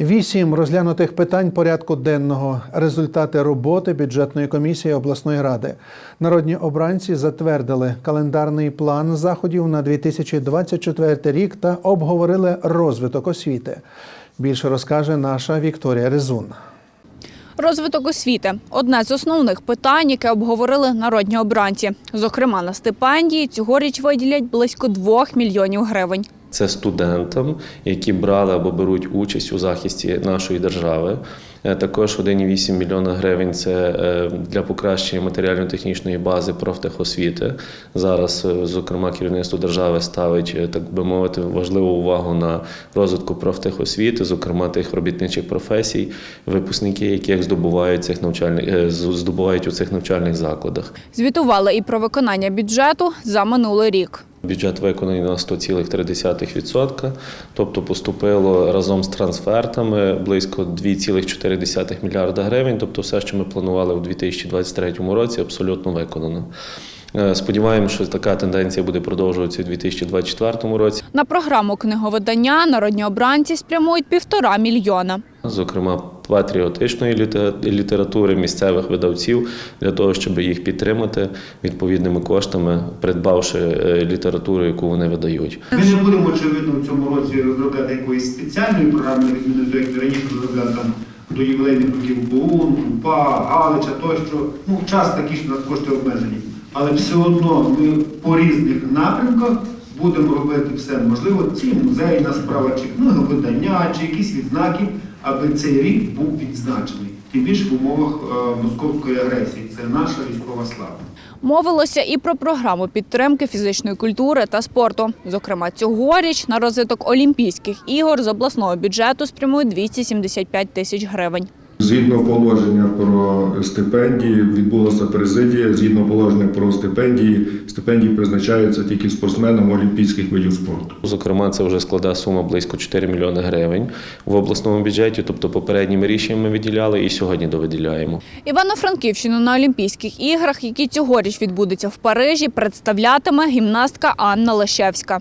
Вісім розглянутих питань порядку денного. Результати роботи бюджетної комісії обласної ради. Народні обранці затвердили календарний план заходів на 2024 рік та обговорили розвиток освіти. Більше розкаже наша Вікторія Резун. Розвиток освіти одне з основних питань, яке обговорили народні обранці. Зокрема, на стипендії цьогоріч виділять близько 2 мільйонів гривень. Це студентам, які брали або беруть участь у захисті нашої держави. Е, Також 1,8 мільйона гривень це е, для покращення матеріально-технічної бази профтехосвіти. Зараз, е, зокрема, керівництво держави ставить, так би мовити, важливу увагу на розвитку профтехосвіти, зокрема тих робітничих професій, випускники, яких здобувають цих навчальних здобувають у цих навчальних закладах. Звітували і про виконання бюджету за минулий рік. Бюджет виконаний на 100,3%, тобто поступило разом з трансфертами близько 2,4 мільярда гривень. Тобто, все, що ми планували у 2023 році, абсолютно виконано. Е, Сподіваємося, що така тенденція буде продовжуватися у 2024 році. На програму книговидання народні обранці спрямують півтора мільйона. Зокрема, патріотичної літе- літератури місцевих видавців для того, щоб їх підтримати відповідними коштами, придбавши е, літературу, яку вони видають. Ми не будемо, очевидно, в цьому році розробляти якоїсь спеціальної програми, як раніше розробляли там до ювілейних років БУН, УПА, Галича тощо. Ну, час такий, що нас кошти обмежені. Але все одно ми по різних напрямках будемо робити все можливо. Ці музейна справа, чи книговидання, чи якісь відзнаки, аби цей рік був відзначений. Тим більше в умовах е, московської агресії. Це наша військова слава. Мовилося і про програму підтримки фізичної культури та спорту. Зокрема, цьогоріч на розвиток Олімпійських ігор з обласного бюджету спрямують 275 тисяч гривень. Згідно положення про стипендії відбулася президія. Згідно положення про стипендії, стипендії призначаються тільки спортсменам олімпійських видів спорту. Зокрема, це вже складає сума близько 4 мільйони гривень в обласному бюджеті. Тобто попередніми рішеннями ми виділяли і сьогодні довиділяємо. Івано-Франківщину на Олімпійських іграх, які цьогоріч відбудуться в Парижі, представлятиме гімнастка Анна Лещевська.